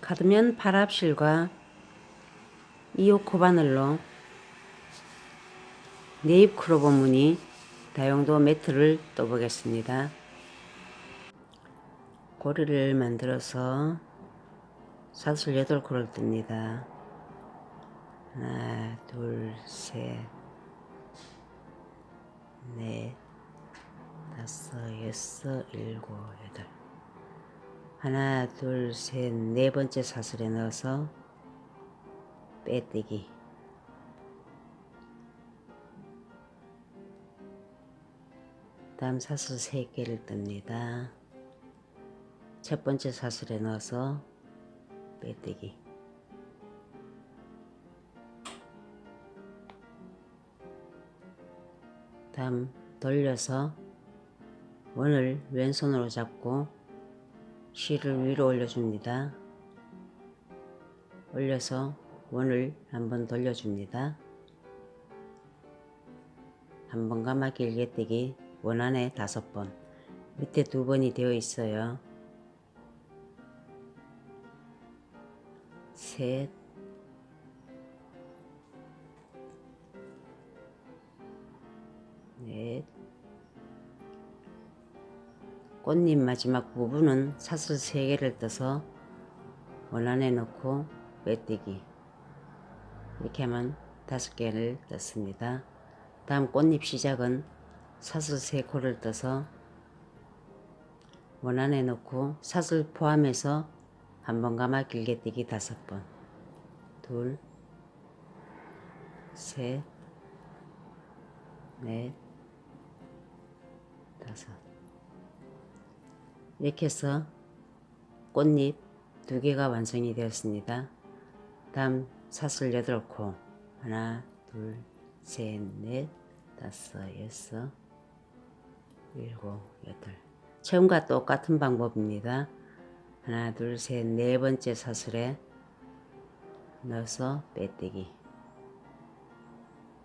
카드면 파랍실과 이오코 바늘로 네잎 크로버 무늬 다용도 매트를 떠보겠습니다. 고리를 만들어서 사슬 8코를 뜹니다. 하나, 둘, 셋, 넷, 다섯, 여섯, 일곱, 여덟. 하나, 둘, 셋, 네 번째 사슬에 넣어서 빼뜨기. 다음 사슬 세 개를 뜹니다. 첫 번째 사슬에 넣어서 빼뜨기. 다음 돌려서 원을 왼손으로 잡고 실을 위로 올려줍니다. 올려서 원을 한번 돌려줍니다. 한 번 감아 길게 뜨기 원 안에 다섯 번 밑에 두 번이 되어 있어요. 셋 꽃잎 마지막 부분은 사슬 3개를 떠서 원안에 넣고 빼뜨기. 이렇게 하면 다섯 개를 떴습니다. 다음 꽃잎 시작은 사슬 3코를 떠서 원안에 넣고 사슬 포함해서 한 번 감아 길게 뜨기 다섯 번. 둘, 셋, 넷, 다섯 이렇게 해서 꽃잎 두 개가 완성이 되었습니다. 다음 사슬 여덟 코 하나 둘 셋 넷 다섯 여섯 일곱 여덟 처음과 똑같은 방법입니다. 하나 둘 셋 네 번째 사슬에 넣어서 빼뜨기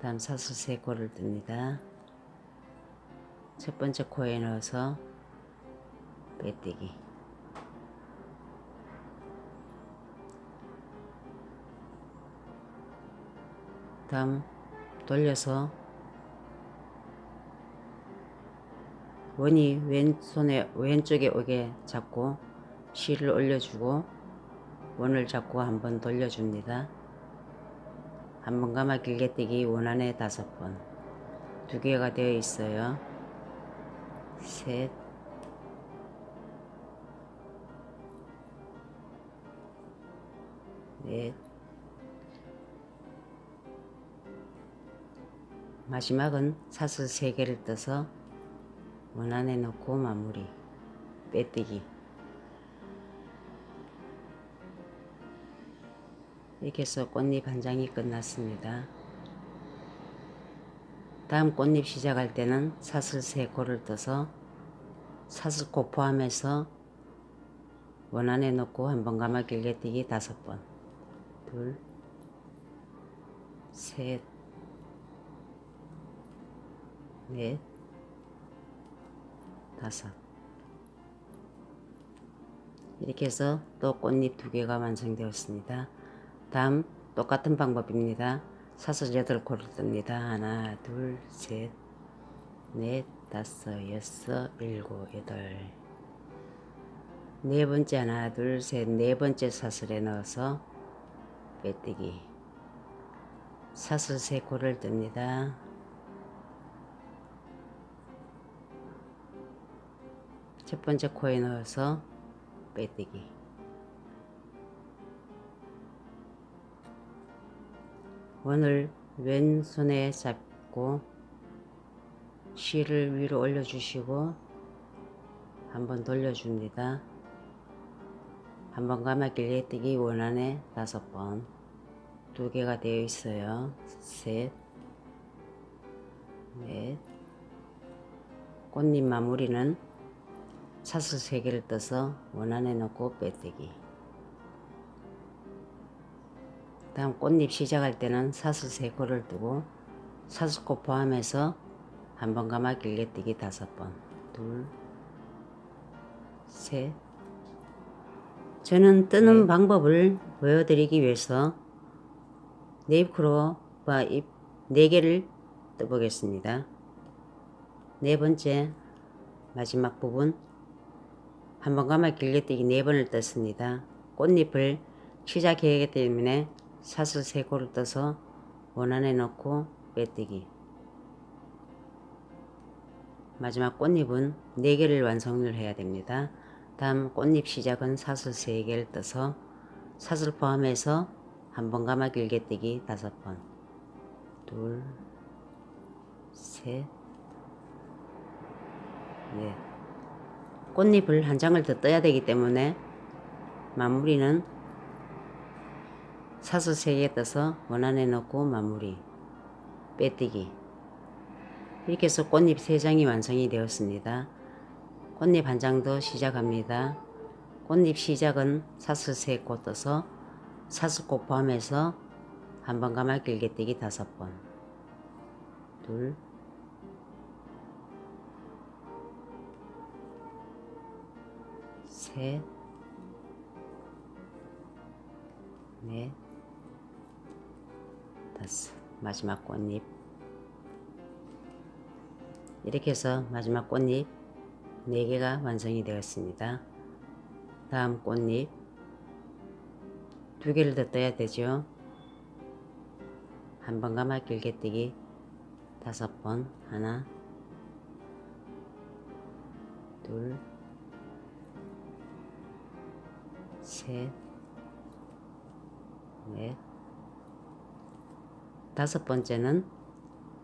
다음 사슬 세 코를 뜹니다. 첫 번째 코에 넣어서 빼뜨기 다음 돌려서 원이 왼손에 왼쪽에 오게 잡고 실을 올려주고 원을 잡고 한번 돌려줍니다. 한번 감아 길게 뜨기 원 안에 다섯 번. 두 개가 되어 있어요. 셋, 넷, 마지막은 사슬 세 개를 떠서 원 안에 넣고 마무리. 빼뜨기. 이렇게 해서 꽃잎 한 장이 끝났습니다. 다음 꽃잎 시작할 때는 사슬 세 코를 떠서 사슬 코 포함해서 원 안에 넣고 한 번 감아 길게 뛰기 다섯 번. 둘, 셋, 넷, 다섯. 이렇게 해서 또 꽃잎 두 개가 완성되었습니다. 다음 똑같은 방법입니다. 사슬 여덟 코를 뜹니다. 하나, 둘, 셋, 넷, 다섯, 여섯, 일곱, 여덟. 네 번째 하나, 둘, 셋, 네 번째 사슬에 넣어서 빼뜨기. 사슬 세 코를 뜹니다. 첫 번째 코에 넣어서 빼뜨기. 원을 왼손에 잡고 실을 위로 올려주시고 한번 돌려줍니다. 한 번 감아 길게 뜨기 원안에 다섯 번. 두 개가 되어 있어요. 셋, 넷. 꽃잎 마무리는 사슬 세 개를 떠서 원안에 넣고 빼뜨기. 다음 꽃잎 시작할 때는 사슬 세 코를 뜨고 사슬코 포함해서 한 번 감아 길게 뜨기 다섯 번, 둘, 셋, 저는 뜨는 방법을 보여드리기 위해서 네잎크로바 잎 4개를 떠보겠습니다. 네 번째 마지막 부분 한 번 감아 길게 뜨기 네 번을 떴습니다. 꽃잎을 시작해야 하기 때문에 사슬 세 코를 떠서 원안에 넣고 빼뜨기 마지막 꽃잎은 4개를 완성을 해야 됩니다. 다음 꽃잎 시작은 사슬 3개를 떠서 사슬 포함해서 한 번 감아 길게 뜨기 5번. 둘, 셋, 넷 꽃잎을 한 장을 더 떠야 되기 때문에 마무리는 사슬 3개 떠서 원안에 넣고 마무리 빼뜨기. 이렇게 해서 꽃잎 3장이 완성이 되었습니다. 꽃잎 한장더 시작합니다. 꽃잎 시작은 사슬 3코 떠서 사슬코 포함해서 한번 감아 길게 뜨기 5번 둘 셋, 넷, 다섯. 마지막 꽃잎. 이렇게 해서 마지막 꽃잎 4개가 완성이 되었습니다. 다음 꽃잎. 2개를 더 떠야 되죠. 한 번 감아 길게 뜨기. 다섯 번. 하나. 둘. 셋, 넷, 다섯 번째는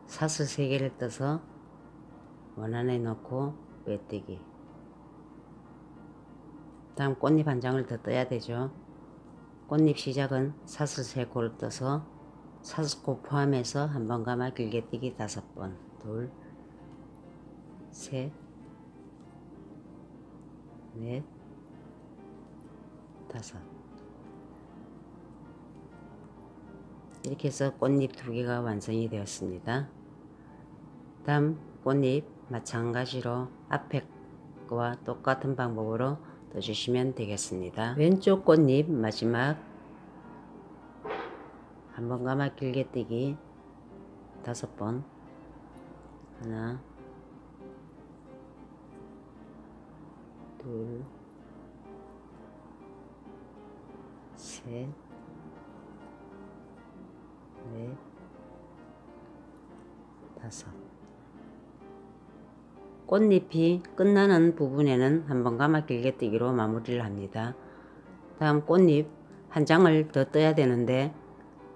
사슬 세 개를 떠서 원안에 넣고 빼뜨기. 다음 꽃잎 한 장을 더 떠야 되죠. 꽃잎 시작은 사슬 세 코를 떠서 사슬코 포함해서 한 번 감아 길게 뜨기 다섯 번. 둘, 셋, 넷, 다섯. 이렇게 해서 꽃잎 두 개가 완성이 되었습니다. 다음 꽃잎 마찬가지로 앞에 거와 똑같은 방법으로 떠주시면 되겠습니다. 왼쪽 꽃잎 마지막 한 번 감아 길게 뜨기 다섯 번 하나 둘 셋, 넷, 다섯. 꽃잎이 끝나는 부분에는 한번 감아 길게 뜨기로 마무리를 합니다. 다음 꽃잎 한 장을 더 떠야 되는데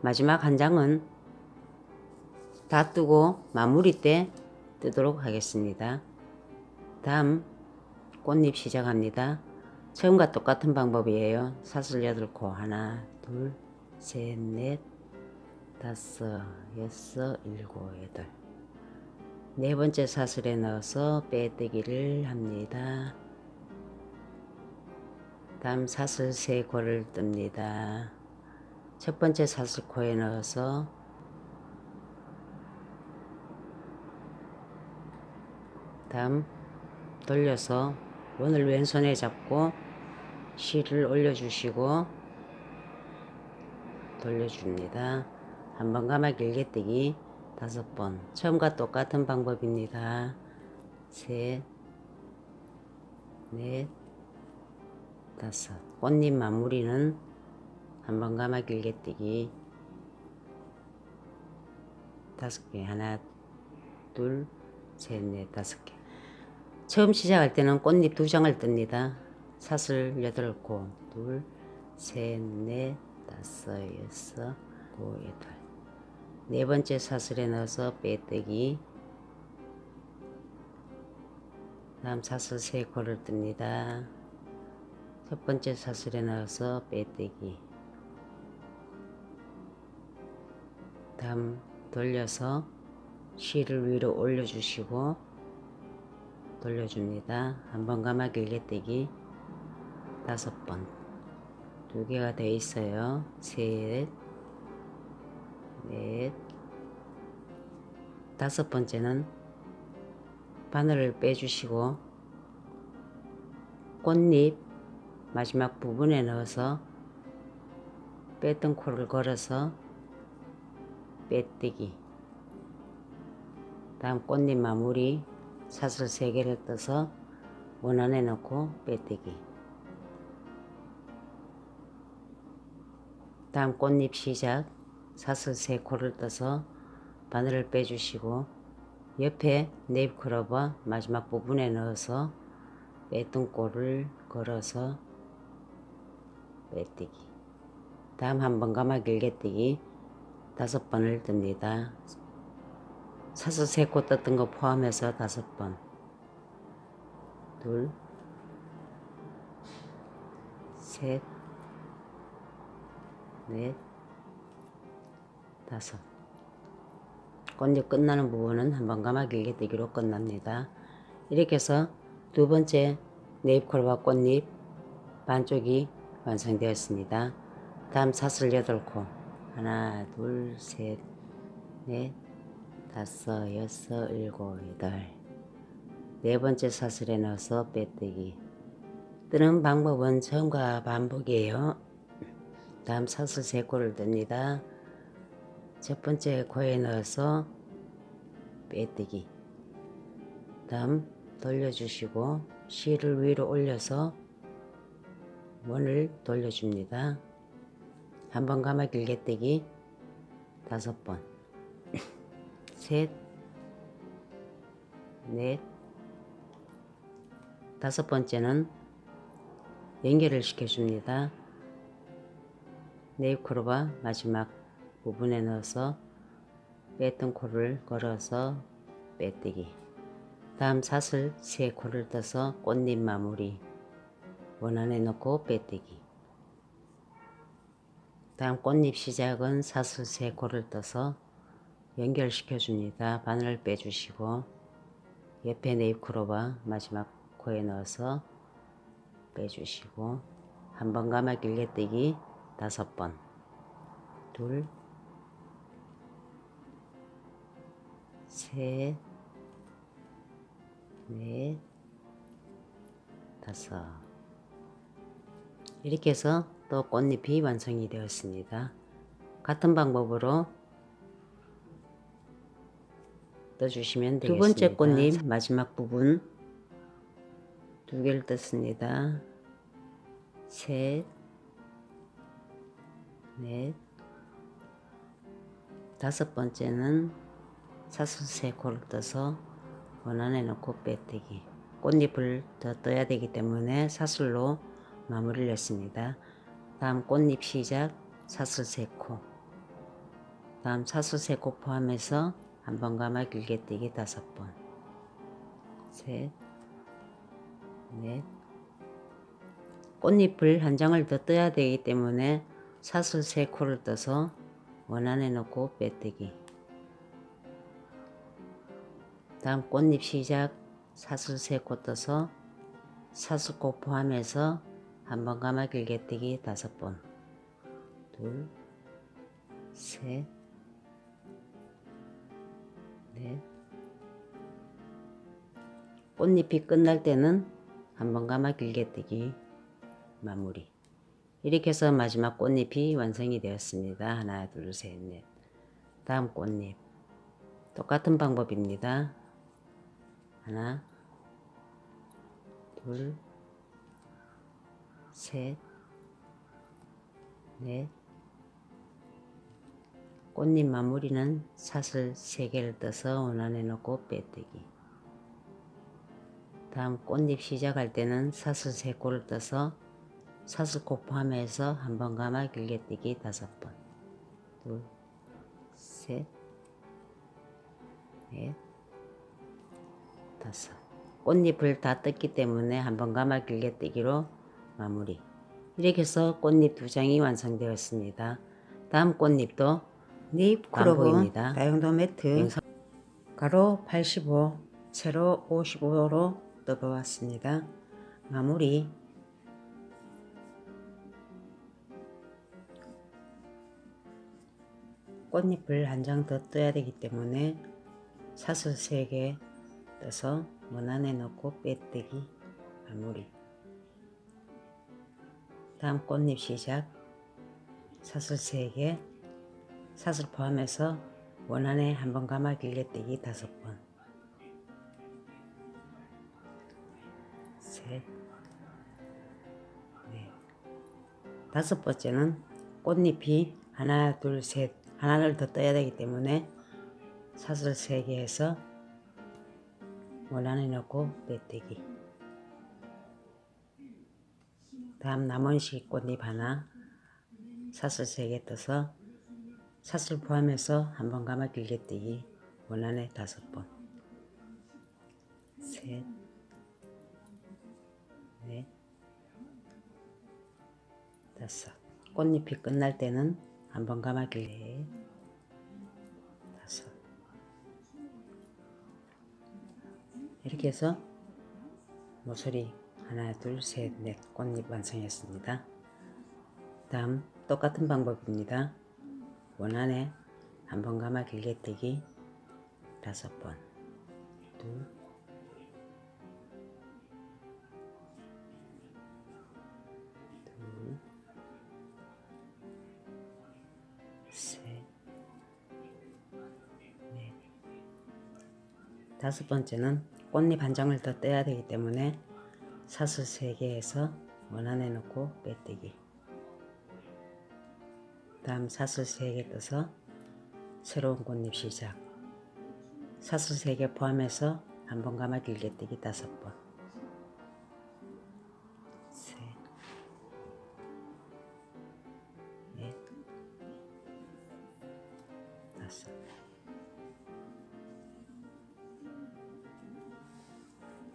마지막 한 장은 다 뜨고 마무리 때 뜨도록 하겠습니다. 다음 꽃잎 시작합니다. 처음과 똑같은 방법이에요. 사슬 8코 하나 둘 셋 넷 다섯 여섯 일곱 여덟 네 번째 사슬에 넣어서 빼뜨기를 합니다. 다음 사슬 세 코를 뜹니다. 첫 번째 사슬 코에 넣어서 다음 돌려서 원을 왼손에 잡고 실을 올려주시고 돌려줍니다. 한번 감아 길게 뜨기 다섯 번 처음과 똑같은 방법입니다. 셋, 넷, 다섯 꽃잎 마무리는 한 번 감아 길게 뜨기 다섯 개 하나 둘 셋 넷 다섯 개 처음 시작할 때는 꽃잎 두 장을 뜹니다. 사슬 여덟 코, 둘, 셋, 넷, 다섯, 여섯, 고, 여덟. 네 번째 사슬에 넣어서 빼뜨기. 다음 사슬 세 코를 뜹니다. 첫 번째 사슬에 넣어서 빼뜨기. 다음 돌려서 실을 위로 올려주시고 돌려줍니다. 한번 감아 길게 뜨기 다섯 번. 두 개가 돼 있어요. 셋, 넷, 다섯 번째는 바늘을 빼주시고 꽃잎 마지막 부분에 넣어서 뺐던 코를 걸어서 빼뜨기. 다음 꽃잎 마무리 사슬 3개를 떠서 원안에 넣고 빼뜨기. 다음 꽃잎 시작 사슬 3코를 떠서 바늘을 빼주시고 옆에 네잎크로버 마지막 부분에 넣어서 뺐던 꼴을 걸어서 빼뜨기. 다음 한번 감아 길게 뜨기. 다섯 번을 뜹니다. 사슬 세코 떴던 거 포함해서 다섯 번. 둘, 셋, 넷, 다섯 꽃잎 끝나는 부분은 한번 감아 길게 뜨기로 끝납니다. 이렇게 해서 두 번째 네잎콜과 꽃잎 반쪽이 완성되었습니다. 다음 사슬 8코 하나 둘 셋 넷 다섯 여섯 일곱 여덟 네 번째 사슬에 넣어서 빼뜨기 뜨는 방법은 처음과 반복이에요. 다음 사슬 3코를 뜹니다. 첫 번째 코에 넣어서 빼뜨기. 다음 돌려주시고 실을 위로 올려서 원을 돌려줍니다. 한 번 감아 길게 뜨기. 다섯 번. 셋, 넷, 다섯 번째는 연결을 시켜줍니다. 네잎크로바 마지막 부분에 넣어서 뺐던 코를 걸어서 빼뜨기. 다음 사슬 세 코를 떠서 꽃잎 마무리 원안에 넣고 빼뜨기. 다음 꽃잎 시작은 사슬 세 코를 떠서 연결시켜 줍니다. 바늘을 빼주시고 옆에 네잎크로바 마지막 코에 넣어서 빼주시고 한 번 감아 길게 뜨기 다섯 번. 둘, 셋, 넷, 다섯. 이렇게 해서 또 꽃잎이 완성이 되었습니다. 같은 방법으로 떠주시면 되겠습니다. 두 번째 꽃잎 마지막 부분 두 개를 떴습니다. 셋, 넷, 다섯 번째는 세 코를 떠서 원안에 넣고 빼뜨기. 꽃잎을 더 떠야 되기 때문에 사슬로 마무리를 했습니다. 다음 꽃잎 시작 사슬 세코. 다음 사슬 세코 포함해서 한 번 감아 길게 뜨기 다섯 번. 셋, 넷. 꽃잎을 한 장을 더 떠야 되기 때문에 사슬 세 코를 떠서 원안에 넣고 빼뜨기 다음 꽃잎 시작 사슬 세코 떠서 사슬코 포함해서 한 번 감아 길게 뜨기 다섯 번 둘, 셋, 넷 꽃잎이 끝날 때는 한 번 감아 길게 뜨기 마무리 이렇게 해서 마지막 꽃잎이 완성이 되었습니다. 하나, 둘, 셋, 넷. 다음 꽃잎. 똑같은 방법입니다. 하나, 둘, 셋, 넷. 꽃잎 마무리는 사슬 3개를 떠서 원안에 넣고 빼뜨기. 다음 꽃잎 시작할 때는 사슬 3코를 떠서 사슬코 포함해서 한 번 감아 길게 뛰기 다섯 번, 둘, 셋, 넷, 다섯. 꽃잎을 다 떴기 때문에 한번 감아 길게 뛰기로 마무리. 이렇게 해서 꽃잎 두 장이 완성되었습니다. 다음 꽃잎도 립 광고입니다. 크로버 다용도 매트 가로 85 세로 55로 떠보았습니다. 마무리 꽃잎을 한 장 더 떠야 되기 때문에 사슬 3개 떠서 원안에 넣고 빼뜨기 마무리. 다음 꽃잎 시작. 사슬 3개. 사슬 포함해서 원 안에 한 번 감아 길게떼기 다섯 번. 셋, 넷, 다섯 번째는 꽃잎이 하나, 둘, 셋 하나를 더 떠야 되기 때문에 사슬 3개 해서 원안에 넣고 빼떼기. 다음 남원식 꽃잎 하나 사슬 3개 떠서 사슬 포함해서 한 번 감아 길게떼기. 원안에 다섯 번. 셋, 넷, 다섯. 꽃잎이 끝날 때는 한 번 감아 길게 이렇게 해서 모서리 하나 둘셋넷 꽃잎 완성했습니다. 다음 똑같은 방법입니다. 원안에 한 번 감아 길게떼기 다섯 번 둘. 다섯 번째는 꽃잎 한 장을 더 떼야 되기 때문에 사슬 3개에서 원안에 넣고 빼떼기. 다음 사슬 3개 떠서 새로운 꽃잎 시작. 사슬 3개 포함해서 한 번 감아 길게떼기 다섯 번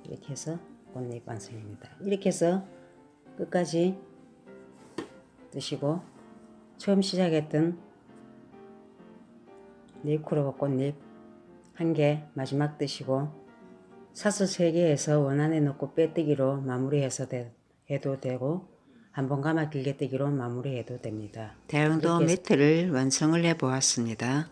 이렇게 해서 꽃잎 완성입니다. 이렇게 해서 끝까지 뜨시고 처음 시작했던 네이크로버 꽃잎 한 개 마지막 뜨시고 사슬 세 개에서 원안에 넣고 빼뜨기로 마무리해서 돼- 해도 되고 한 번 감아 길게 뜨기로 마무리해도 됩니다. 대형도 매트를 완성을 해 보았습니다.